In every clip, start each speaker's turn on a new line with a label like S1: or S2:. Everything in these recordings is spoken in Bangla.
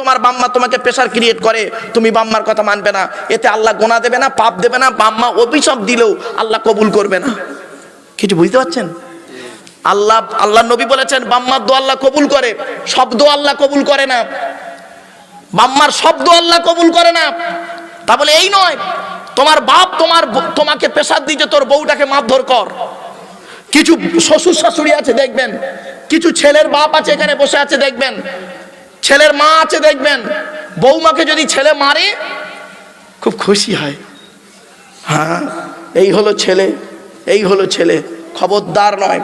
S1: তোমার বাম্মা তোমাকে প্রেশার ক্রিয়েট করে, তুমি বাম্মার কথা মানবে না। এতে আল্লাহ গোনা দেবে না, পাপ দেবে না, বাম্মা অভিশাপ দিলেও আল্লাহ কবুল করবে না। কিছু বুঝতে পারছেন? আল্লাহ আল্লাহ নবী বলেছেন, বাম্মার দো আল্লাহ কবুল করে শব্দ আল্লাহ কবুল করে না। বাম্মার শব্দ আল্লাহ কবুল করে না। তা বলে এই নয়, তোমার বাপ তোমার তোমাকে প্রেশার দিচ্ছে তোর বউটাকে মারধর কর। কিছু শ্বশুর শাশুড়ি আছে, দেখবেন। কিছু ছেলের বাপ আছে, এখানে বসে আছে, দেখবেন। ছেলের মা আছে, দেখবেন। বৌমাকে যদি ছেলে মারে, খুব খুশি হয়। হ্যাঁ এই হলো ছেলে, এই হলো ছেলে। খবরদার নয়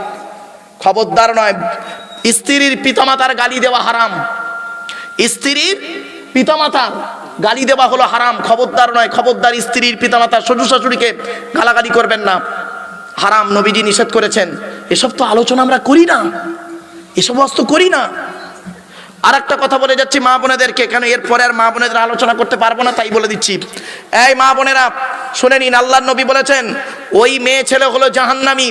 S1: খবরদার নয়। স্ত্রীর পিতামাতার গালি দেওয়া হারাম। স্ত্রীর পিতামাতার গালি দেওয়া হলো হারাম। খবরদার নয়, খবরদার স্ত্রীর পিতামাতার শ্বশুর শাশুড়িকে গালাগালি করবেন না। হারাম, নবীজি নিষেধ করেছেন। এসব তো আলোচনা আমরা করি না। এসব বস্তু করি না। আর একটা কথা বলে যাচ্ছি, মা বোনেদেরকে, কেন এরপরে আর মা বোনেদের আলোচনা করতে পারব না তাই বলে দিচ্ছি। এই মা বোনেরা, শুনে নিন আল্লাহ নবী বলেছেন, ওই মেয়ে ছেলে হলো জাহান্নামি,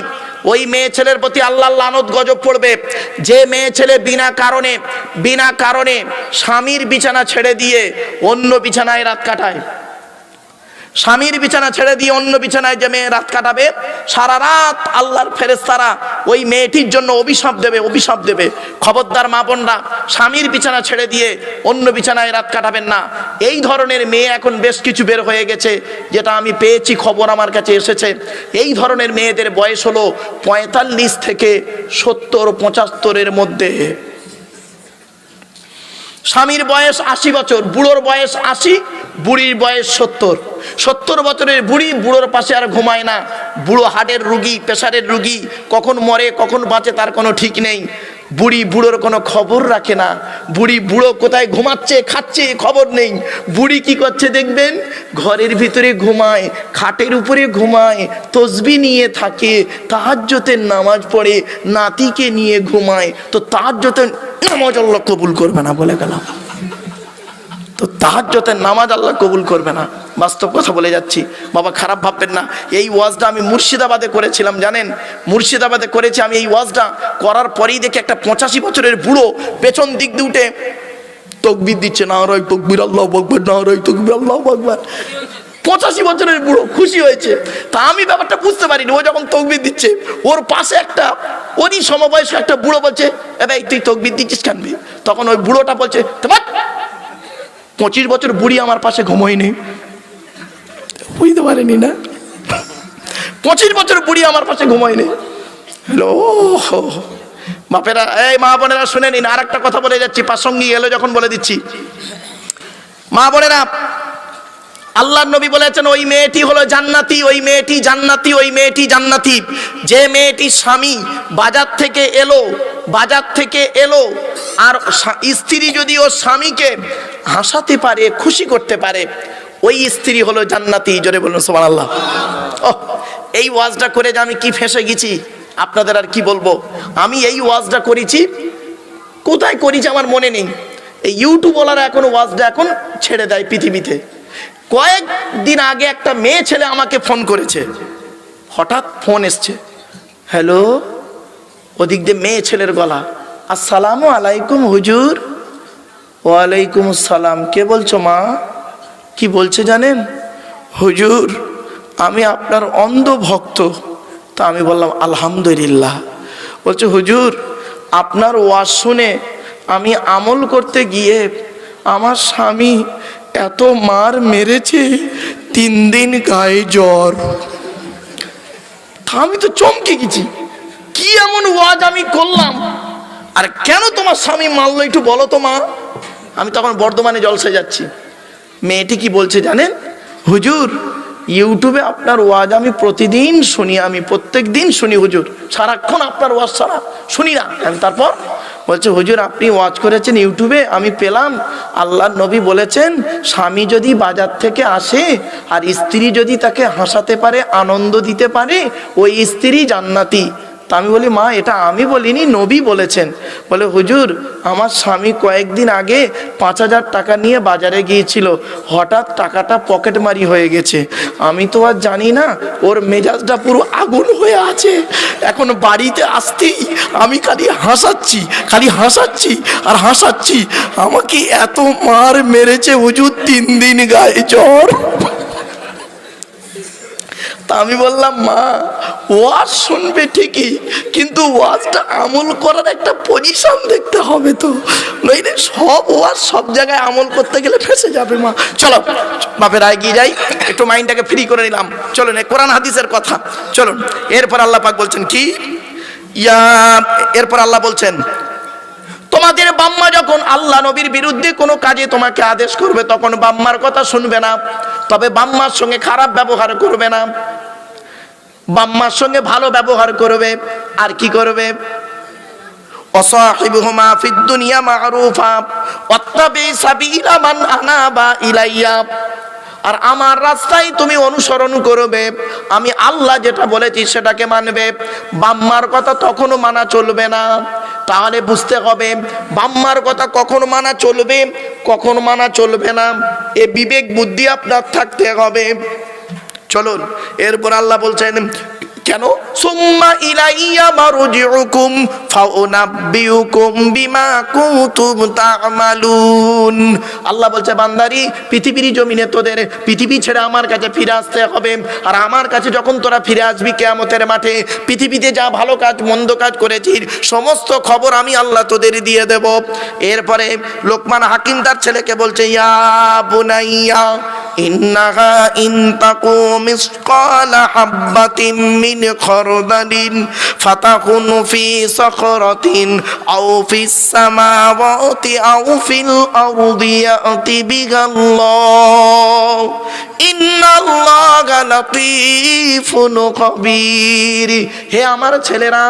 S1: ওই মেয়ে ছেলের প্রতি আল্লাহ লানত গজব পড়বে। যে মেয়ে ছেলে বিনা কারণে বিনা কারণে স্বামীর বিছানা ছেড়ে দিয়ে অন্য বিছানায় রাত কাটায়। স্বামীর বিছানা ছেড়ে দিয়ে অন্য বিছানায় যে মেয়ে রাত কাটাবে, সারা রাত আল্লাহর ফেরেস্তারা ওই মেয়েটির জন্য অভিশাপ দেবে অভিশাপ দেবে। খবরদার মা বোনরা, স্বামীর বিছানা ছেড়ে দিয়ে অন্য বিছানায় রাত কাটাবেন না। এই ধরনের মেয়ে এখন বেশ কিছু বের হয়ে গেছে, যেটা আমি পেয়েছি, খবর আমার কাছে এসেছে। এই ধরনের মেয়েদের বয়স হলো পঁয়তাল্লিশ থেকে সত্তর, পঁচাত্তরের মধ্যে। স্বামীর বয়স আশি বছর, বুড়োর বয়স আশি, বুড়ির বয়স সত্তর। সত্তর বছরের বুড়ি বুড়োর পাশে আর ঘুমায় না। বুড়ো হার্টের রুগী প্রেশারের রুগী, কখন মরে, কখন বাঁচে তার কোনো ঠিক নেই। বুড়ি বুড়োর কোনো খবর রাখে না। বুড়ি বুড়ো কোথায় ঘুমাচ্ছে, খাচ্ছে, খবর নেই। বুড়ি কি করছে দেখবেন? ঘরের ভিতরে ঘুমায়, খাটের উপরে ঘুমায়, তসবি নিয়ে থাকে তাহাজ্যতের নামাজ পড়ে, নাতিকে নিয়ে ঘুমায়, তো তাহাজ্যতের নামাজ আল্লাহ কবুল করবে না বলে গেলাম। তো তাহাজ্যতের নামাজ আল্লাহ কবুল করবে না। বাস্তব কথা বলে যাচ্ছি। বাবা খারাপ ভাববেন না। এই ওয়াজটা আমি মুর্শিদাবাদে করেছিলাম, জানেন? মুর্শিদাবাদে করেছি আমি এই ওয়াজটা। করার পরেই দেখি একটা পঁচাশি বছরের বুড়ো পেছন দিক দিয়ে উঠে তকবির দিচ্ছে না রয় তকবির, আল্লাহ বকবার না রয় তকবির, আল্লাহ বকবার পঁচাশি বছরের বুড়ো খুশি হয়েছে। তা আমি ব্যাপারটা বুঝতে পারিনি। ও যখন তকবির দিচ্ছে, ওর পাশে একটা, ওরই সমবয়স্ক একটা বুড়ো বলছে এবার তুই তকবির দিচ্ছিস কানবি তখন ওই বুড়োটা বলছে, তোমার পঁচিশ বছর বুড়ি আমার পাশে ঘুমোয়নি। বুঝতে পারেনি না? পঁচিশ বছর বুড়ি আমার পাশে ঘুমোয়নি। হ্যালো বাপেরা, এই মা বোনেরা শুনে নিন আর একটা কথা বলে যাচ্ছি, প্রাসঙ্গিক এলো যখন বলে দিচ্ছি। মা বোনেরা আল্লাহ নবী বলেছেন, ওই মেয়েটি হলো জান্নাতি, ওই মেয়েটি জান্নাতি, ওই মেয়েটি জান্নাতি। যে মেয়েটি স্বামী বাজার থেকে এলো, বাজার থেকে এলো, আর স্ত্রী যদি ও স্বামীকে হাসাতে পারে, খুশি করতে পারে, ওই স্ত্রী হলো জান্নাতি। জোরে বলুন সোমান আল্লাহ এই ওয়াজটা করে যে আমি কি ফেসে গেছি, আপনাদের আর কি বলব? আমি এই ওয়াজটা করেছি, কোথায় করেছি আমার মনে নেই। এই ইউটিউবওয়ালারা এখন ওয়াজটা এখন ছেড়ে দেয় পৃথিবীতে। কয়েকদিন আগে একটা মেয়ে ছেলে আমাকে ফোন করেছে। হঠাৎ ফোন এসছে। হ্যালো, ওদিক দিয়ে মেয়ে ছেলের গলা। আসসালামু আলাইকুম হুজুর। ওয়ালাইকুম আসসালাম। কে বলছো মা? কি বলছে জানেন? হুজুর, আমি আপনার অন্ধ ভক্ত। তা আমি বললাম, আলহামদুলিল্লাহ। বলছে, হুজুর, আপনার ওয়াজ শুনে আমি আমল করতে গিয়ে আমার স্বামী এত মার মেরেছে? তিন দিন গায়ে জ্বর। আমি তো চমকে গেছি। কি এমন ওয়াজ আমি করলাম? আর কেন তোমার স্বামী মারলো একটু বলো তো মা। আমি তখন বর্ধমানে জলসে যাচ্ছি। মেয়েটি কি বলছে জানেন? হুজুর, ইউটিউবে আপনার ওয়াজ আমি প্রতিদিন শুনি, আমি প্রত্যেক দিন শুনি হুজুর। সারাক্ষণ আপনার ওয়াজ ছাড়া শুনি না। তারপর বলছে, হুজুর, আপনি ওয়াচ করেছেন ইউটিউবে, আমি পেলাম। আল্লাহ নবী বলেছেন, স্বামী যদি বাজার থেকে আসে আর স্ত্রী যদি তাকে হাসাতে পারে, আনন্দ দিতে পারে, ওই স্ত্রী জান্নাতি। তা আমি বলি, মা, এটা আমি বলিনি, নবী বলেছেন। বলে, হুজুর, আমার স্বামী কয়েকদিন আগে পাঁচ হাজার টাকা নিয়ে বাজারে গিয়েছিল। হঠাৎ টাকাটা পকেট মারি হয়ে গেছে। আমি তো আর জানি না, ওর মেজাজটা পুরো আগুন হয়ে আছে। এখন বাড়িতে আসতেই আমি খালি হাসাচ্ছি খালি হাসাচ্ছি আর হাসাচ্ছি। আমাকে এত মার মেরেছে হুজুর, তিন দিন গায়ে জ্বর। তা আমি বললাম, মা, ওয়াজ শুনবে ঠিকই, কিন্তু ওয়াজটা আমল করার একটা পজিশন দেখতে হবে তো। নইলে সব ওয়াজ সব জায়গায় আমল করতে গেলে ফেসে যাবে, মা। চলো, বাপের এগিয়ে যাই, একটু মাইন্ডটাকে ফ্রি করে নিলাম। চলুন কোরআন হাদিসের কথা। চলুন, এরপর আল্লাহ পাক বলছেন কি? ইয়া, এরপর আল্লাহ বলছেন তোমাদের বাম্মা যখন আল্লাহ নবীর বিরুদ্ধে কোনো কাজে তোমাকে আদেশ করবে, তখন বাম্মার কথা শুনবে না। তবে বাম্মার সঙ্গে খারাপ ব্যবহার করবে না। বাম্মার সঙ্গে ভালো ব্যবহার করবে। আর কি করবে? দুনিয়া মারুফা ওয়াত্তাবি সাবিলা মান আনাবা ইলাইয়া। আর আমার রাস্তায় তুমি অনুসরণ করবে। আমি আল্লাহ যেটা বলেছি সেটাকে মানবে। বাম্মার কথা তখনও মানা চলবে না। তাহলে বুঝতে হবে, বাম্মার কথা কখন মানা চলবে, কখন মানা চলবে না। এ বিবেক বুদ্ধি আপনার থাকতে হবে। চলুন, এরপর আল্লাহ বলছেন কেন? সুম্মা ইলাইয়া মারজিউকুম ফাউনাব্বিউকুম বিমা কুনতুম তা'মালুন। আল্লাহ বলছে, বান্দারি, পৃথিবীর জমিনে তোদের, পৃথিবী ছেড়ে আমার কাছে ফিরে আসতে হবে। আর আমার কাছে যখন তোরা ফিরে আসবি কিয়ামতের মাঠে, পৃথিবীতে যা ভালো কাজ, মন্দ কাজ করেছিস, সমস্ত খবর আমি আল্লাহ তোদের দিয়ে দেব। এরপরে লোকমান হাকিম তার ছেলেকে বলছে, ইয়া বুনাইয়া, ইন্নাহা ইনতাকু মিসকালা হাব্বাতিন মিন হে আমার ছেলেরা,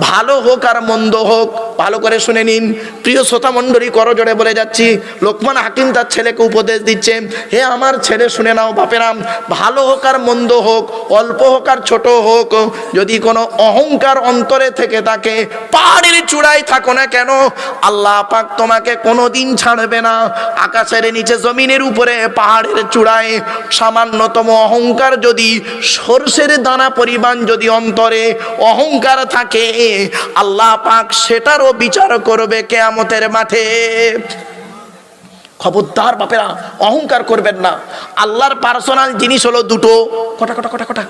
S1: ভালো হোক আর মন্দ হোক, ভালো করে শুনে নিন। প্রিয় শ্রোতা মণ্ডলী, করজোড়ে বলে যাচ্ছি, লোকমান হাকিম তার ছেলেকে উপদেশ দিচ্ছে, হে আমার ছেলে, শুনে নাও বাপেরাম, ভালো হোক আর মন্দ হোক, অল্প হোক আর ছোট হোক, যদি কোনো অহংকার অন্তরে থেকে থাকে, পাহাড়ের চূড়ায় থাকো না কেন, আল্লাহ পাক তোমাকে কোনোদিন ছাড়বে না। আকাশের নিচে, জমিনের উপরে, পাহাড়ের চূড়ায়, সামান্যতম অহংকার যদি, সর্ষের দানা পরিমাণ যদি অন্তরে অহংকার থাকে, আল্লাহ পাক সেটারও বিচার করবে কেয়ামতের মাঠে। খবরদার বাপেরা, অহংকার করবেন না। আল্লাহর পার্সোনাল জিনিস হলো দুটো। কটা কটা কটা কটা?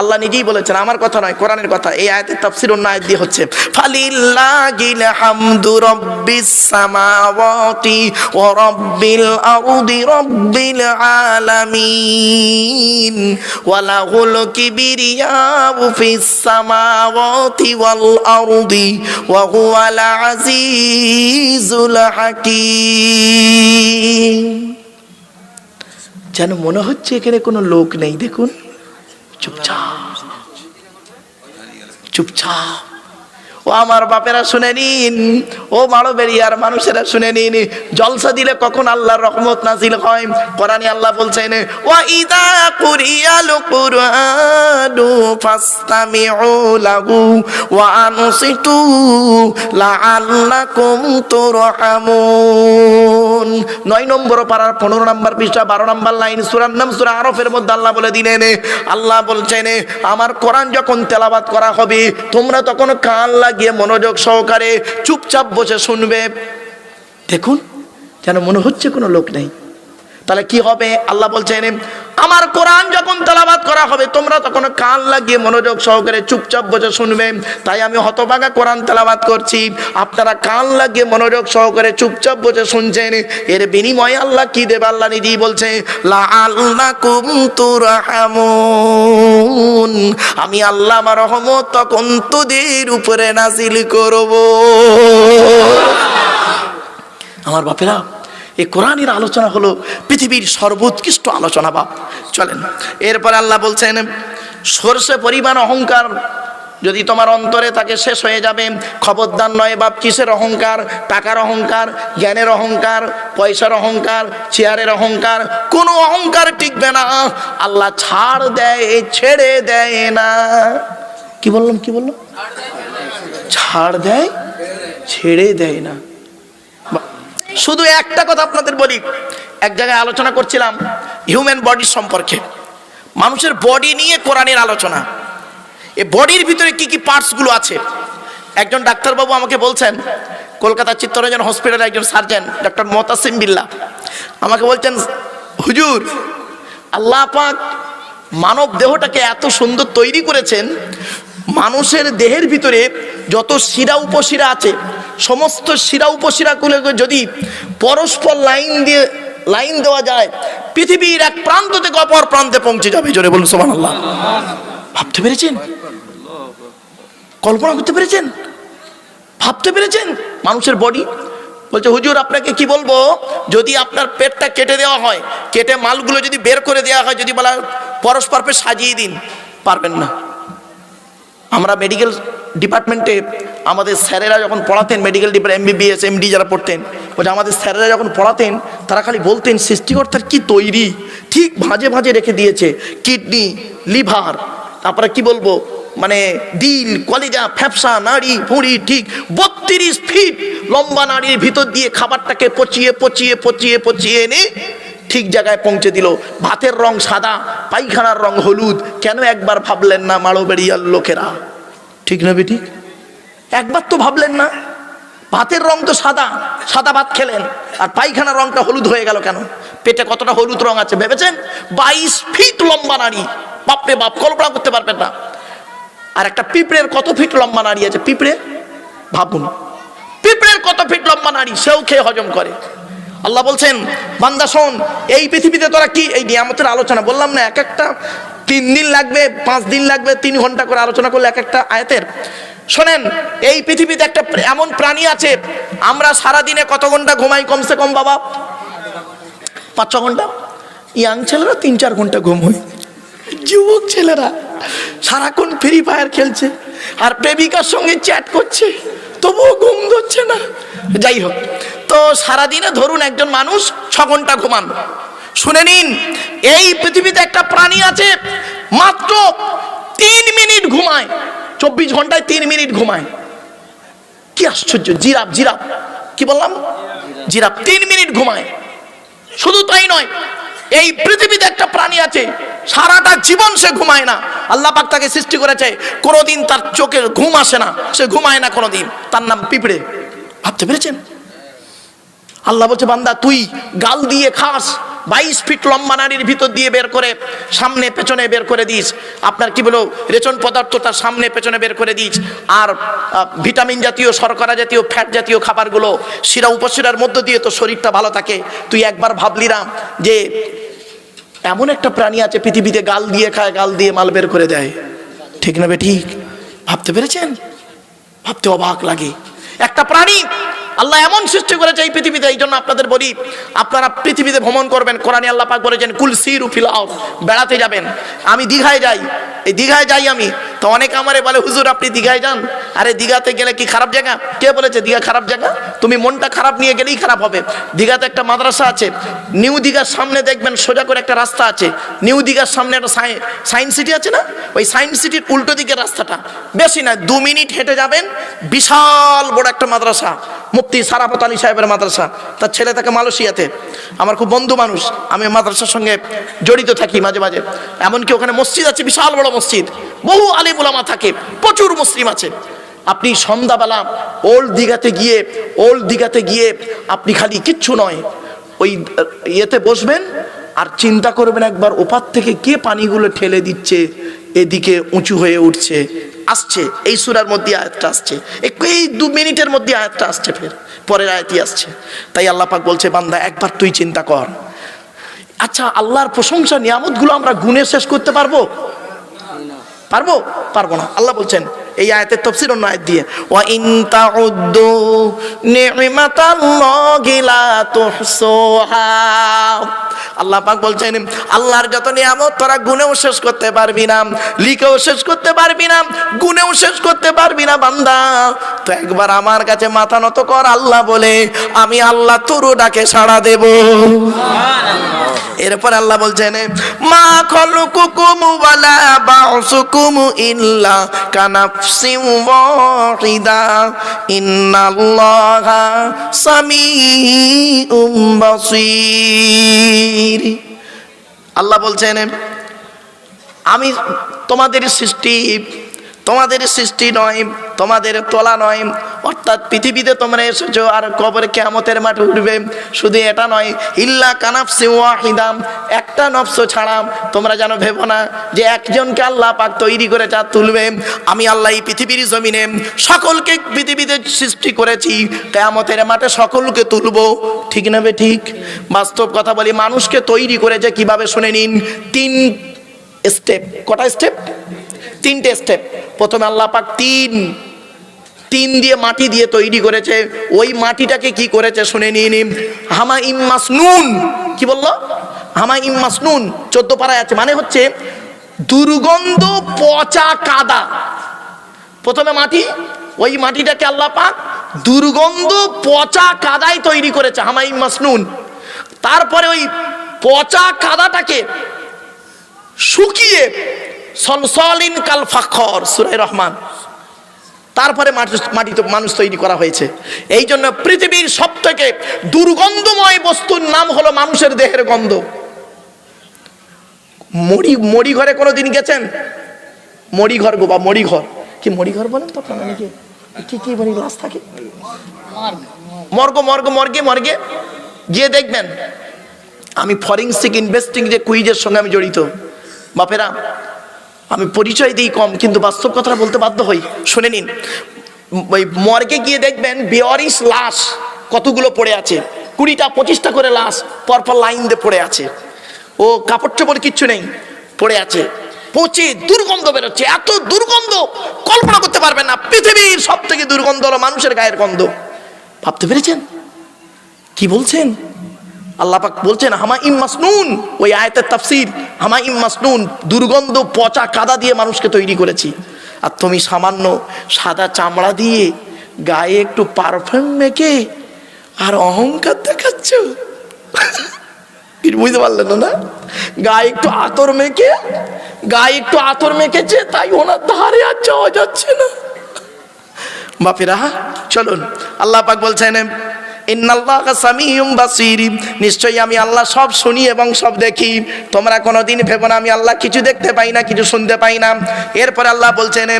S1: আল্লাহ নিজেই বলেছেন, আমার কথা নয়, কোরআনের কথা। এই আয়াতের তাফসির অন্য আয়াত দিয়ে হচ্ছে, ফালিল্লাহিল হামদু রাব্বিস সামাওয়াতি ওয়া রাব্বিল আরদি রাব্বিল আলামিন ওয়া লাহুল কিবরিয়াউ ফিস সামাওয়াতি ওয়াল আরদি ওয়া হুয়াল আজিজুল হাকীম। যেন মনে হচ্ছে এখানে কোনো লোক নেই, দেখুন। চুপচাপ চুপচাপ ও আমার বাপেরা শুনে নিন। ও মারো বেরিয়ার মানুষেরা শুনে নিন। জলসা দিলে কখন আল্লাহর রহমত নাজিল হয়? কোরআনে আল্লাহ বলছেন, ওয়া ইদা কুরিয়াল কুরআনু ফাসতামিউ লাহু ওয়া আনসিতু লাআল্লাকুম তুরহামুন। নয় নম্বর পাড়ার পনেরো নম্বর পৃষ্ঠা, বারো নম্বর লাইন, সুরার নাম সুরা আরফের মধ্যে আল্লাহ বলে দিলেন, আল্লাহ বলছেন, আমার কোরআন যখন তেলাবাত করা হবে, তোমরা তখন কান লাগিয়ে মনোযোগ সহকারে চুপচাপ বসে শুনবে। দেখুন যেন মনে হচ্ছে কোনো লোক নেই। তাহলে কি হবে? আল্লাহ বলছেন, আমার কোরআন যখন তেলাবাত করা হবে, তোমরা তখন কান লাগিয়ে মনোযোগ সহকারে চুপচাপ বসে শুনবে। তাই আমি হতভাগা কোরআন তেলাবাত করছি। আপনারা কান লাগিয়ে মনোযোগ সহকারে চুপচাপ বসে শুনছেন। এর বিনিময়ে আল্লাহ কি দেবে? আল্লাহ নিজেই বলছে আমি আল্লাহ আমার রহমত তখন তোদের উপরে নাজিল করব। আমার বাপেরা এই কোরআনের আলোচনা হলো পৃথিবীর সর্বোৎকৃষ্ট আলোচনা বাপ। চলেন, এরপর আল্লাহ বলছেন, সর্ষে পরিমাণ অহংকার, যদি তোমার অন্তরে তাকে শেষ হয়ে যাবে, খবরদার নয় বাপ, কিসের অহংকার? টাকার অহংকার, জ্ঞানের অহংকার, পয়সার অহংকার, চেয়ারের অহংকার, কোনো অহংকার টিকবে না। আল্লাহ ছাড় দেয়, ছেড়ে দেয় না। কি বললাম কি বললাম? ছাড় দেয়, ছেড়ে দেয় না। শুধু একটা কথা আপনাদের বলি। এক জায়গায় আলোচনা করছিলাম হিউম্যান বডির সম্পর্কে। মানুষের বডি নিয়ে কোরআনের আলোচনা। এ বডির ভিতরে কি কি পার্টসগুলো আছে? একজন ডাক্তারবাবু আমাকে বলছেন কলকাতা চিত্তরঞ্জন হসপিটালের একজন সার্জন ডক্টর মোতাসিম বিল্লা। আমাকে বলছেন, হুজুর, আল্লাহ পাক মানব দেহটাকে এত সুন্দর তৈরি করেছেন মানুষের দেহের ভিতরে যত শিরা উপশিরা আছে সমস্ত শিরা উপশিরাগুলোকে যদি পরস্পর লাইন দিয়ে লাইন দেওয়া যায় পৃথিবীর এক প্রান্ত থেকে অপর প্রান্তে পৌঁছে যাবে। জোরে বলুন সোমান আল্লাহ ভাবতে পেরেছেন? কল্পনা করতে পেরেছেন? ভাবতে পেরেছেন? মানুষের বডি বলছে হুজুর আপনাকে কি বলব? যদি আপনার পেটটা কেটে দেওয়া হয় কেটে মালগুলো যদি বের করে দেওয়া হয় যদি বলা হয়, পরস্পর পে সাজিয়ে দিন। পারবেন না। আমরা মেডিকেল ডিপার্টমেন্টে আমাদের স্যারেরা যখন পড়াতেন মেডিকেল ডিপার্ট এমবিবিএস এমডি যারা পড়তেন, বলছে আমাদের স্যারেরা যখন পড়াতেন, তারা খালি বলতেন, সৃষ্টিকর্তার কি তৈরি? ঠিক ভাঁজে ভাঁজে রেখে দিয়েছে কিডনি লিভার তারপরে কি বলব মানে দিল কলিজা, ফ্যাপসা, নাড়ি ভুঁড়ি ঠিক বত্রিশ ফিট লম্বা নাড়ির ভিতর দিয়ে খাবারটাকে পচিয়ে পচিয়ে পচিয়ে পচিয়ে এনে ঠিক জায়গায় পৌঁছে দিল। ভাতের রং সাদা, পায়খানার রং হলুদ। কেন একবার ভাবলেন না মাড়োবেড়িয়ার লোকেরা? ঠিক না বেটি? একবার তো ভাবলেন না। ভাতের রং তো সাদা সাদা ভাত খেলেন। আর পায়খানার রংটা হলুদ হয়ে গেল কেন? পেটে কতটা হলুদ রং আছে ভেবেছেন? বাইশ ফিট লম্বা নারী। বাপরে বাপ, কল্পনা করতে পারবেন না। আর একটা পিঁপড়ের কত ফিট লম্বা নারী আছে? পিঁপড়ে? ভাবুন। পিঁপড়ের কত ফিট লম্বা নারী? সেও খেয়ে হজম করে। আল্লাহ বলছেন, বান্দা শোন, এই পৃথিবীতে তোরা কি? এই নিয়ামতের আলোচনা, বললাম না, এক একটা তিন দিন লাগবে, পাঁচ দিন লাগবে, তিন ঘণ্টা করে আলোচনা করলে এক একটা আয়াতের। শোনেন, এই পৃথিবীতে একটা এমন প্রাণী আছে, আমরা সারা দিনে কত ঘণ্টা ঘুমাই কমসে কম, বাবা? পাঁচ, ছ ঘণ্টা? ইয়াং ছেলেরা তিন, চার ঘণ্টা ঘুম হয়। যুবক ছেলেরা সারাক্ষণ ফ্রি ফায়ার খেলছে, আর প্রেমিকার সঙ্গে চ্যাট করছে, তবুও ঘুম ধরছে না। যাই হোক তো সারাদিনে ধরুন একজন মানুষ ছ ঘণ্টা ঘুমান। শুনে নিন, এই পৃথিবীতে একটা প্রাণী আছে, মাত্র তিন মিনিট ঘুমায়, চব্বিশ ঘন্টায় তিন মিনিট ঘুমায়। কি আশ্চর্য, জিরাফ জিরাফ। কি বললাম? জিরাফ, তিন মিনিট ঘুমায়। শুধু তাই নয়, এই পৃথিবীতে একটা প্রাণী আছে, সারাটা জীবন সে ঘুমায় না। আল্লাহ পাক তাকে সৃষ্টি করেছে, কোনোদিন তার চোখে ঘুম আসে না, সে ঘুমায় না কোনোদিন। তার নাম পিঁপড়ে। ভাবতে পেরেছেন? আল্লাহ বলছে, বান্দা, তুই গাল দিয়ে খাস, বাইশ ফিট লম্বা নারীর ভিতর দিয়ে বের করে সামনে পেছনে বের করে দিস। আপনার কি বলো, রেচন পদার্থ তার সামনে পেছনে বের করে দিস। আর ভিটামিন জাতীয়, শর্করা জাতীয়, ফ্যাট জাতীয় খাবারগুলো শিরা উপশিরার মধ্য দিয়ে তো শরীরটা ভালো থাকে। তুই একবার ভাবলি না যে এমন একটা প্রাণী আছে পৃথিবীতে গাল দিয়ে খায়, গাল দিয়ে মাল বের করে দেয়। ঠিক না বে, ঠিক? ভাবতে পেরেছেন? ভাবতে অবাক লাগে। একটা প্রাণী আল্লাহ এমন সৃষ্টি করেছে এই পৃথিবীতে, এই জন্য আপনাদের বলি, আপনারা পৃথিবীতে ভ্রমণ করবেন। কোরআনে আল্লাহ পাক বলেছেন, কুল সিরু ফিল বেড়াতে যাবেন। আমি দীঘায় যাই, এই দীঘায় যাই আমি তো অনেকে আমারে বলে, হুজুর, আপনি দীঘায় যান। আরে, দীঘাতে গেলে কি খারাপ জায়গা? কে বলেছে দীঘা খারাপ জায়গা? তুমি মনটা খারাপ নিয়ে গেলেই খারাপ হবে। দীঘাতে একটা মাদ্রাসা আছে, নিউ দীঘার সামনে দেখবেন সোজা করে একটা রাস্তা আছে। নিউ দীঘার সামনে একটা সায়েন্স সিটি আছে না? ওই সায়েন্স সিটির উল্টো দিকের রাস্তাটা। বেশি না, দু মিনিট হেঁটে যাবেন, বিশাল বড় একটা মাদ্রাসা, মুফতি সারাফত আলী সাহেবের মাদ্রাসা। তার ছেলে থাকে মালয়েশিয়াতে। আমার খুব বন্ধু মানুষ, আমি মাদ্রাসার সঙ্গে জড়িত থাকি মাঝে মাঝে। এমনকি ওখানে মসজিদ আছে, বিশাল বড় মসজিদ। বহু আলিম উলামা থাকে, প্রচুর মুসলিম আছে। আপনি সন্ধ্যাবেলা ওল্ড দীঘাতে গিয়ে, ওল্ড দীঘাতে গিয়ে আপনি খালি কিচ্ছু নয়, ওই ইয়েতে বসবেন আর চিন্তা করবেন একবার ওপার থেকে কে পানিগুলো ঠেলে দিচ্ছে, এদিকে উঁচু হয়ে উঠছে, আসছে। এই সুরার মধ্যে আয়াতটা আসছে। একটু এই দু মিনিটের মধ্যে আয়াতটা আসছে ফের, পরের আয়াতই আসছে। তাই আল্লাহ পাক বলছে, বান্দা, একবার তুই চিন্তা কর। আচ্ছা আল্লাহর প্রশংসা নিয়ামতগুলো আমরা গুণে শেষ করতে পারব? পারব? পারব না। আল্লাহ বলছেন এই আয়াতের তফসির অন্য আয়াত দিয়ে ওয়া ইন তাউদ্দু নি'মাতাল্লাহি লা তুহসুহা। আল্লাহ পাক বলছেন আল্লাহর যত নিয়ামত তোরা গুনেও শেষ করতে পারবি না লিখেও শেষ করতে পারবি না গুনেও শেষ করতে পারবি না বান্দা। তো একবার আমার কাছে মাথা নত কর আল্লাহ বলে আমি আল্লাহ তোর ডাকে সাড়া দেব। এরপর আল্লাহ বলছেন মা খলকুকুম ওয়ালা বাউসুকুম ইল্লা কানাফসিম ওয়াহিদা। ইন্নাল্লাহা সামিউম বাসীর। আল্লাহ বলছেন আমি তোমাদের সৃষ্টি তোমাদের সৃষ্টি নয়, তোমাদের তোলা নয়। অর্থাৎ পৃথিবীতে তোমরা এসেছ আর কবর কেমতের মাঠে উঠবে। শুধু এটা নয়, ইল্লা কানাফসি ওয়াহিদাম একটা নফস ছাড়া তোমরা যেন ভেবো না যে একজনকে আল্লাহ পাক তৈরি করে যা তুলবে। আমি আল্লাহ এই পৃথিবীর জমিনে সকলকে পৃথিবীতে সৃষ্টি করেছি, কেয়ামতের মাঠে সকলকে তুলব। ঠিক নেবে ঠিক? বাস্তব কথা বলি, মানুষকে তৈরি করেছে কীভাবে শুনে নিন, তিন স্টেপ কটা স্টেপ তিনটে স্টেপ প্রথমে আল্লাহ পাক তিন তিন দিয়ে মাটি দিয়ে তৈরি করেছে। ওই মাটিটাকে কি করেছে শুনে নিয়ে নিন। হামা ইম্মাস নুন কি বলল? হামা ইম্মাস নুন চোদ্দ পাড়ায় আছে। মানে হচ্ছে দুর্গন্ধ পচা কাদা। প্রথমে মাটি, ওই মাটিটাকে আল্লাহ পাক দুর্গন্ধ পচা কাদায় তৈরি করেছে হামাই মাসনুন। তারপরে ওই পচা কাদাটাকে শুকিয়ে সনসলিন কাল ফাখর সুরাই রহমান। তারপরে মাটি মানুষ তৈরি করা হয়েছে। এই জন্য পৃথিবীর সব থেকে দুর্গন্ধময় বস্তুর নাম হলো মানুষের দেহের গন্ধ। মরি মরি ঘরে কোনো দিন গেছেন? মরি ঘর গো, বা মরি ঘর কি মরি ঘর বলেন তো আপনারা নাকি? কি কি মানে গ্লাস থাকে। মর্গ মর্গ, মর্গে মর্গে। গিয়ে দেখবেন, আমি ফরেন্সিক ইনভেস্টিং যে কুইজের সঙ্গে আমি জড়িত। বাপেরা আমি পরিচয় দিই কম, কিন্তু বাস্তব কথা বলতে বাধ্য হই। শুনে নিন। ওই মর্গে গিয়ে দেখবেন বেয়ারিস লাশ কতগুলো পড়ে আছে। কুড়িটা, পঁচিশটা করে লাশ পরপর লাইন দিয়ে পড়ে আছে। ও কাপড় চোপড় কিচ্ছু নেই, পড়ে আছে। পচে দুর্গন্ধ বেরোচ্ছে। এত দুর্গন্ধ কল্পনা করতে পারবেন না। পৃথিবীর সব থেকে দুর্গন্ধ হলো মানুষের গায়ের গন্ধ। ভাবতে পেরেছেন? কি বলছেন? আল্লাহ পাক বলছেন হামা ইম মাসনুন ওই আয়তের তাফসির হামা ইম মাসনুন দুর্গন্ধ পচা কাদা দিয়ে মানুষকে তৈরি করেছি। আর তুমি সামান্য সাদা চামড়া দিয়ে গায়ে একটু পারফিউম মেখে আর অহংকার দেখাচ্ছ? বুঝতে পারলেন না, গায়ে একটু আতর মেখে গায়ে একটু আতর মেখেছে তাই ওনার ধারে আর যাওয়া যাচ্ছে না। বাপেরা চলুন আল্লাহ পাক বলছেন নিশ্চয়ই আমি আল্লাহ সব শুনি এবং সব দেখি। তোমরা কোনোদিন ভেবো না, আমি আল্লাহ কিছু দেখতে পাই না, কিছু শুনতে পাই না। এরপরে আল্লাহ বলছেন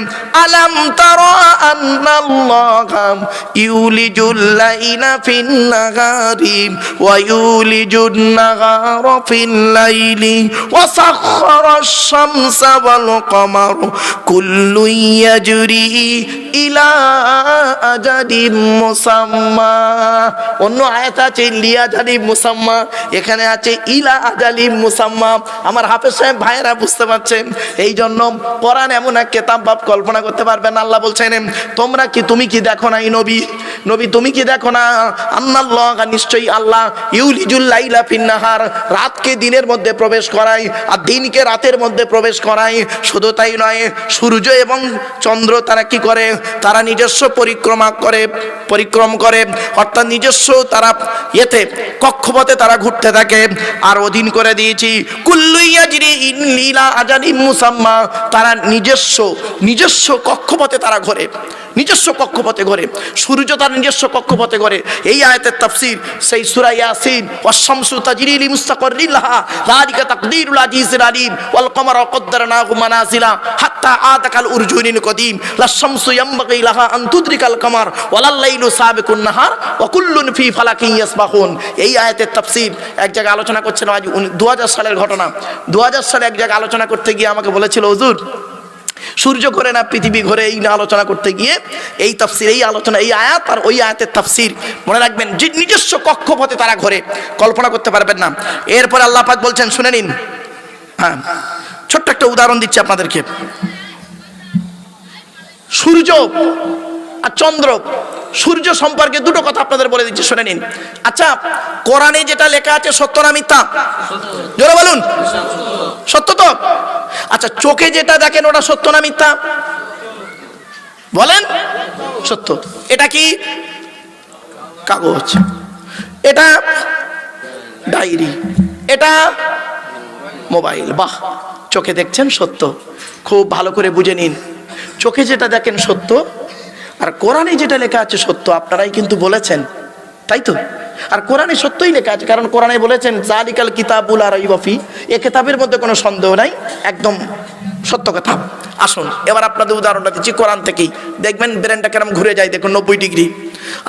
S1: ইলা আজাদিম অন্য আয়াত আছে, লিয়া জালি মুসাম্মা এখানে আছে, ইলা আজালি মুসাম্মা আমার হাফেজ সাহেব ভাইয়েরা বুঝতে পারছেন। এই জন্য কোরআন এমন এক কেতাব বাপ কল্পনা করতে পারবেন আল্লাহ বলছেন, তোমরা কি, তুমি কি দেখো না এই নবী? নবী, তুমি কি দেখো না? আন্নাল্লাহ, নিশ্চয়ই আল্লাহ ইউলিজুল লাইলা ফিন্নাহার রাতকে দিনের মধ্যে প্রবেশ করায় আর দিনকে রাতের মধ্যে প্রবেশ করায়। শুধু তাই নয়, সূর্য এবং চন্দ্র তারা কি করে? তারা নিজস্ব পরিক্রমা করে, পরিক্রম করে। অর্থাৎ নিজস্ব তারা ইয়েতে, কক্ষপথে তারা ঘুরতে থাকে। আর অধীন করে দিয়েছি তারা নিজস্ব নিজস্ব কক্ষপথে তারা ঘোরে, নিজস্ব কক্ষপথে ঘরে। সূর্য তার নিজস্ব কক্ষপথে ঘরে। এই আয়াতের তাফসীর, সেই সূরা ইয়াসিন, ওয়াশ-শামসু তাজরি যালিকা তাকদীরুল আজিজিল আলিম, ওয়াল কমারা কদ্দারনাহু মানাজিলা। হাত্তা আতাকাল উরজুনিন কদিম, লাশ-শামসু ইয়ামবাগি লাহা কমার। ওয়ালাল সাবিকুন নাহার। ওয়া কুল্লুন ফি ইয়াসবাহুন। এই আয়াতের তাফসীর এক জায়গায় আলোচনা করছেন আজ 2000 সালের ঘটনা। 2000 সালে এক জায়গায় আলোচনা করতে গিয়ে আমাকে বলেছিল, হুজুর, সূর্য ঘরে না পৃথিবী ঘরে এই না আলোচনা করতে গিয়ে এই তাফসির, এই আলোচনা, এই আয়াত আর ওই আয়াতের তাফসির মনে রাখবেন, যে নিজস্ব কক্ষপথে তারা ঘরে। কল্পনা করতে পারবেন না। এরপর আল্লাহ পাক বলছেন, শুনে নিন। হ্যাঁ। ছোট্ট একটা উদাহরণ দিচ্ছি আপনাদেরকে। সূর্য আর চন্দ্র, সূর্য সম্পর্কে দুটো কথা আপনাদের বলে দিচ্ছি, শুনে নিন। আচ্ছা কোরআনে যেটা লেখা আছে, সত্য না মিথ্যা? জোরে বলুন। সত্য তো? আচ্ছা চোখে যেটা দেখেন, ওটা সত্য না মিথ্যা? বলেন। সত্য। এটা কি? কাগজ। এটা ডায়েরি। এটা মোবাইল। বাহ, চোখে দেখছেন সত্য। খুব ভালো করে বুঝে নিন। চোখে যেটা দেখেন সত্য আর কোরআনে যেটা লেখা আছে সত্য, আপনারাই কিন্তু বলেছেন। তাই তো? আর কোরআনে সত্যই লেখা আছে, কারণ কোরআনে বলেছেন জালিকাল কিতাবুল আর ইবফি এ কিতাবের মধ্যে কোনো সন্দেহ নাই, একদম সত্য কথা। আসুন, এবার আপনাদের উদাহরণটা দিচ্ছি কোরআন থেকেই। দেখবেন ব্রেনটা কেরম ঘুরে যায়, দেখুন, নব্বই ডিগ্রি।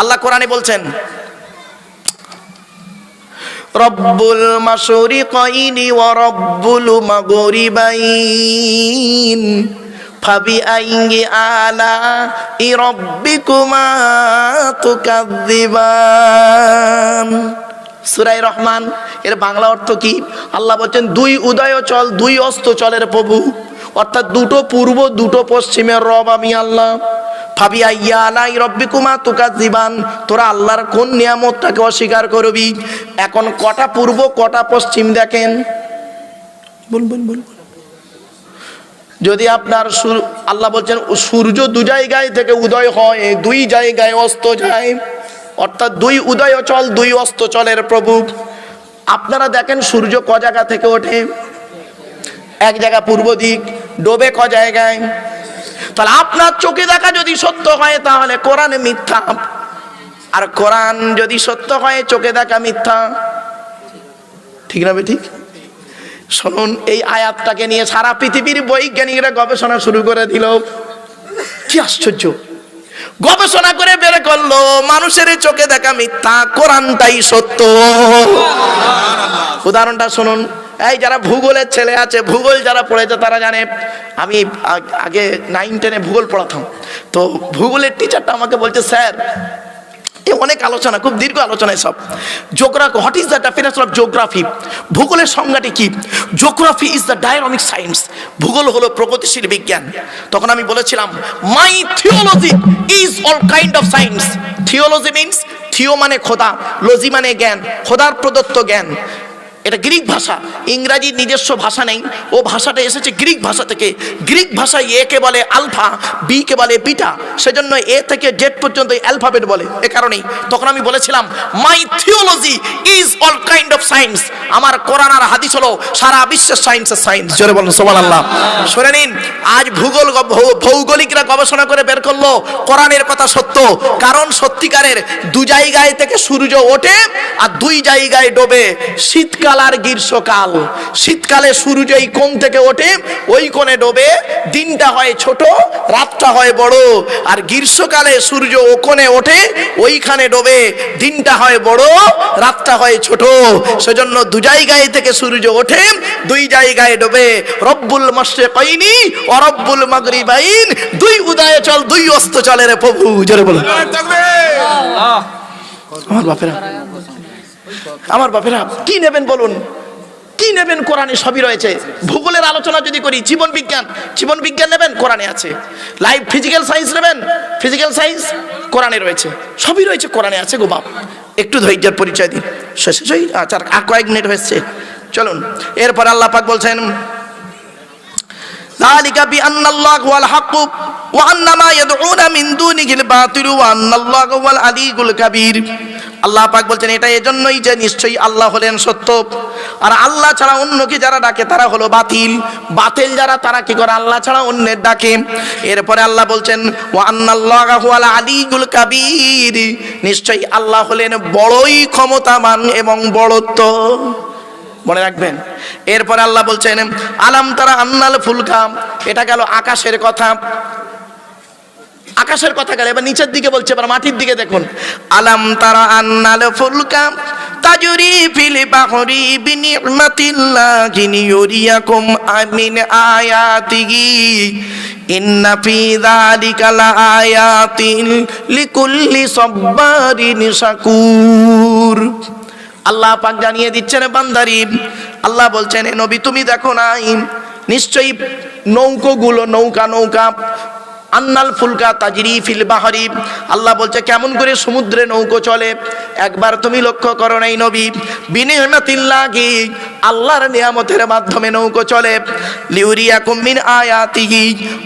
S1: আল্লাহ কোরআনে বলছেন, রব্বুল মাশরিকাইনি ওয়া রব্বুল মাগরিবাইন ফাবি আইঙ্গি আলা ই রব্বিকুমা তুকাদ্দিবান সুরাই রহমান, এর বাংলা অর্থ কি? আল্লাহ বলছেন, দুই উদয় চল, দুই অস্ত চলের প্রভু। অর্থাৎ দুটো পূর্ব, দুটো পশ্চিমের রব আমি আল্লাহ। ভাবি আইয়া আলাই রব্বিকুমা তুকা জীবান তোরা আল্লাহর কোন নিয়ামতটাকে অস্বীকার করবি? এখন কটা পূর্ব, কটা পশ্চিম দেখেন। বলবেন বলবেন যদি আপনার আল্লাহ বলছেন, সূর্য দু জায়গায় থেকে উদয় হয়, দুই জায়গায় অস্ত যায়। অর্থাৎ দুই উদয় চল, দুই অস্ত চলের প্রভু। আপনারা দেখেন সূর্য ক জায়গা থেকে ওঠে? এক জায়গা পূর্ব দিক, ডোবে ক জায়গায়? তাহলে আপনার চোখে দেখা যদি সত্য হয়, তাহলে কোরআনে মিথ্যা। আর কোরআন যদি সত্য হয়, চোখে দেখা মিথ্যা। ঠিক না ঠিক? শুনুন, এই আয়াতটাকে নিয়ে সারা পৃথিবীর বৈজ্ঞানিকরা গবেষণা শুরু করে দিল। কি আশ্চর্য। গবেষণা করে বের করল, মানুষের চোখে দেখা মিথ্যা, কোরআনটাই সত্য। উদাহরণটা শুনুন, এই যারা ভূগোলের ছেলে আছে, ভূগোল যারা পড়েছে, তারা জানে, আমি আগে নাইন টেনে ভূগোল পড়াতাম। তো ভূগোলের টিচারটা আমাকে বলছে, স্যার অনেক আলোচনা, খুব দীর্ঘ আলোচনায় সব। Geography what is the definition of geography ভূগোলের সংজ্ঞাটি কি? Geography is the dynamic science ভূগোল হলো প্রগতিশীল বিজ্ঞান। তখন আমি বলেছিলাম my theology is all kind of science theology means theo মানে খোদা লজি মানে জ্ঞান, খোদার প্রদত্ত জ্ঞান। এটা গ্রিক ভাষা। ইংরাজির নিজস্ব ভাষা নেই। ও ভাষাটা এসেছে গ্রিক ভাষা থেকে। গ্রিক ভাষায় এ কে বলে আলফা, বি কে বলে বিটা। সেজন্য এ থেকে জেড পর্যন্ত অ্যালফাবেট বলে। এ কারণেই তখন আমি বলেছিলাম my theology is all kind of science আমার কোরআন আর হাদিস হলো সারা বিশ্বের সায়েন্সের সায়েন্স জোরে বলুন সোমান আল্লাহ শুনে নিন, আজ ভূগোল ভৌগোলিকরা গবেষণা করে বের করল, কোরআনের কথা সত্য। কারণ সত্যিকারের দু জায়গায় থেকে সূর্য ওঠে আর দুই জায়গায় ডোবে। শীতকাল আর গ্রীষ্মকাল। শীতকালে সূর্য এই কোণ থেকে ওঠে? ওই কোণে ডোবে দিনটা হয় ছোট রাতটা হয় বড়। আর গ্রীষ্মকালে সূর্য ও কোণে ওঠে ওইখানে ডোবে দিনটা হয় বড় রাতটা হয় ছোট। সেজন্য দু জায়গায় থেকে সূর্য ওঠে দুই জায়গায় ডোবে। রব্বুল মাশরিকাইনি ও রব্বুল মাগরিবাইন। দুই উদয় চল দুই অস্ত চলে রে প্রভু জোরে বলুন। আমার বাপেরা। আমার বাপেরা কি নেবেন বলুন কি নেবেন কোরআনে সবই রয়েছে ভূগোলের আলোচনা যদি করি জীবন বিজ্ঞান জীবন বিজ্ঞান নেবেন কোরআনে আছে লাইভ ফিজিক্যাল সায়েন্স নেবেন ফিজিক্যাল সায়েন্স কোরআনে রয়েছে সবই রয়েছে কোরআনে আছে গো বাপ একটু ধৈর্যের পরিচয় দিন শেষ হই আচ্ছা আর কয়েক মিনিট হয়েছে চলুন এরপর আল্লাহ পাক বলছেন ذلك بأن الله هو الحق وأن ما يدعون من دونه الباطل وأن الله هو العلي الكبير আল্লাহ পাক বলছেন, এটা এজন্যই যে নিশ্চয়ই আল্লাহ হলেন সত্য। আর আল্লাহ ছাড়া অন্যকে যারা ডাকে, তারা হলো বাতিল। বাতিল যারা, তারা কি করে? আল্লাহ ছাড়া অন্যের ডাকে। এরপরে আল্লাহ বলছেন ও কাবির। নিশ্চয়ই আল্লাহ হলেন বড়ই ক্ষমতাবান এবং বড়ত্ব। মনে রাখবেন? এরপরে আল্লাহ বলছেন, আলাম তারা আন্নাল ফুলকাম এটা গেল আকাশের কথা। আকাশের কথা গেল, এবার নিচের দিকে বলছে, এবার মাটির দিকে দেখুন। আলাম তারা আন্নাল ফুলকাম তাজুরি ফিল বাহরি বিনিমাতিল্লাহি লিয়ুরিয়াকুম আমিন আয়াতিহি। ইন্না ফি যালিকা লাআয়াতিন লিকুল্লি সাব্বারিন শাকুর। আল্লাহ পাক জানিয়ে দিচ্ছেন বান্দারি, আল্লাহ বলছেন, "এ নবী, তুমি দেখো নাই, নিশ্চয়ই নৌকোগুলো নৌকা নৌকা আন্নাল ফুলকা তাজরি ফিল বাহারি। আল্লাহ বলছে, কেমন করে সমুদ্রে নৌকো চলে? একবার তুমি লক্ষ্য করো নাই নবী বিনিমাতিল্লাহি আল্লাহর নিয়ামতের মাধ্যমে নৌকো চলে। লিউরিয়া কুমিন আয়াতিহি।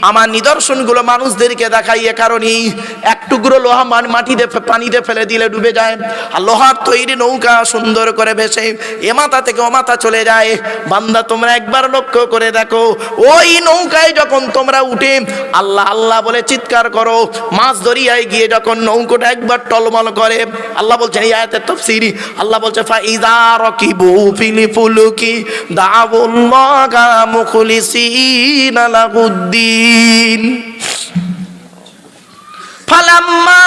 S1: আমার নিদর্শনগুলো মানুষদেরকে দেখাই এ কারণেই এক টুকরো লোহা মান মাটিতে পানিতে ফেলে দিলে ডুবে যায়। আর লোহার তৈরি নৌকা সুন্দর করে ভেসে এ মাথা থেকে ও মাথা চলে যায়। বান্দা, তোমরা একবার লক্ষ্য করে দেখো, ওই নৌকায় যখন তোমরা উঠে, আল্লাহ আল্লাহ বলে, চিৎকার করো। মাছ দরিয়ায় গিয়ে যখন নৌকোটা একবার টলমল করে, আল্লাহ বলছেন, এই আয়াতের তফসিরি আল্লাহ বলছে, ফাইদা রকিবু ফিল ফুলুকি দাউল্লাহা মুখলিসিনা লাহুদ্দিন। ফালাম্মা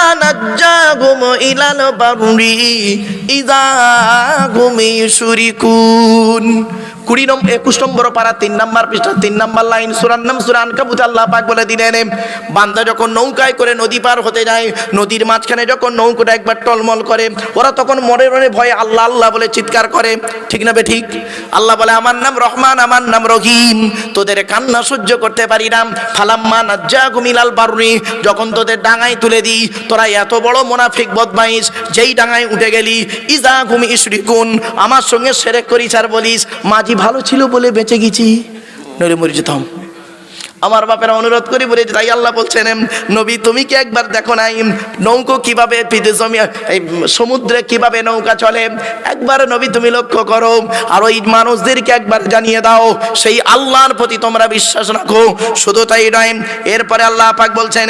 S1: ইলাল কুড়ি নম্বর একুশ নম্বর পারা তিন নম্বর পৃষ্ঠা, তিন নম্বর লাইন, সুরান নাম, সুরান কাবুত আল্লাহ পাক বলে দিলেন, বান্দা যখন নৌকায় করে নদী পার হতে যায়, নদীর মাঝখানে যখন নৌকোটা একবার টলমল করে, ওরা তখন মনে মনে ভয়ে আল্লাহ আল্লাহ বলে চিৎকার করে, ঠিক না বে ঠিক? আল্লাহ বলে, আমার নাম রহমান, আমার নাম রহিম, তোদের কান্না সহ্য করতে পারি না, ফালাম্মা নাজ্জা গুমিলাল বারুনি যখন তোদের ডাঙায় তুলে দিই, তোরা এত বড় মোনাফিক বদমাইশ, যেই ডাঙায় উঠে গেলি, ইজা গুমি ইসরিকুন আমার সঙ্গে সেরেক করিস আর বলিস, মাঝি ভালো ছিল বলে বেঁচে গেছি। নইলে মরে যেতাম। আমার বাপেরা অনুরোধ করি, বলে তাই আল্লাহ বলছেন, নবী, তুমি কি একবার দেখো নাই, নৌকো কীভাবে সমুদ্রে কীভাবে নৌকা চলে? একবার নবী, তুমি লক্ষ্য করো, আর ওই মানুষদেরকে একবার জানিয়ে দাও, সেই আল্লাহর প্রতি তোমরা বিশ্বাস রাখো। শুধু তাই নয়, এরপরে আল্লাহ পাক বলছেন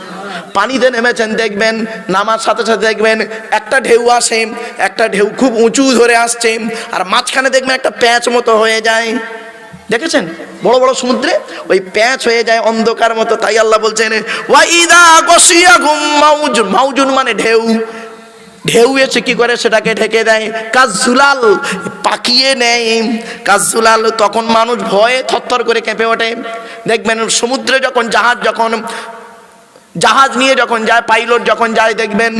S1: পানিতে নেমেছেন, দেখবেন, নামার সাথে সাথে দেখবেন একটা ঢেউ আসে, একটা ঢেউ খুব উঁচু ধরে আসছে, আর মাঝখানে দেখবেন একটা প্যাঁচ মতো হয়ে যায়। দেখেছেন? বড় বড় সমুদ্রে ওই প্যাঁচ হয়ে যায় অন্ধকার মতো, তাই আল্লাহ বলছেন ওয়াইদা মাউজুন মাউজুন মানে ঢেউ। ঢেউ এসে কি করে? সেটাকে ঢেকে দেয়। কাজুলাল পাকিয়ে নেয়। কাজুলাল তখন মানুষ ভয়ে থরথর করে কেঁপে ওঠে। দেখবেন সমুদ্রে যখন জাহাজ যখন জাহাজ নিয়ে যখন যায়, পাইলট যখন যায়, দেখবেন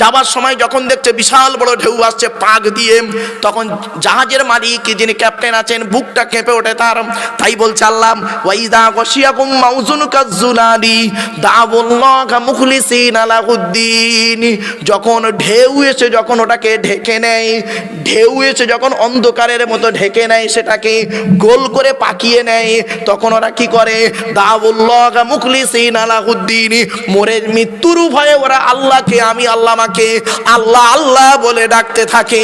S1: যাবার সময় যখন দেখছে বিশাল বড় ঢেউ আসছে পাক দিয়ে, তখন জাহাজের মালিক যিনি ক্যাপ্টেন আছেন, বুকটা কেঁপে ওঠে তার। তাই বলছে আল্লাহ, ওয়াইদা গশিয়াকুম মাউজুন কাজুলালি দাবুল্লাহ মুখলিসিন আলাউদ্দিন যখন ঢেউ এসে যখন ওটাকে ঢেকে নেয়, ঢেউ এসে যখন অন্ধকারের মতো ঢেকে নেয়, সেটাকে গোল করে পাকিয়ে নেয়, তখন ওরা কি করে? দা দাউল্লাহ মুখলিসিন আলাউদ্দিন মোরে মৃত্যুর ভয়ে ওরা আল্লাহকে আমি আল্লাহ মাকে আল্লাহ আল্লাহ বলে ডাকতে থাকে।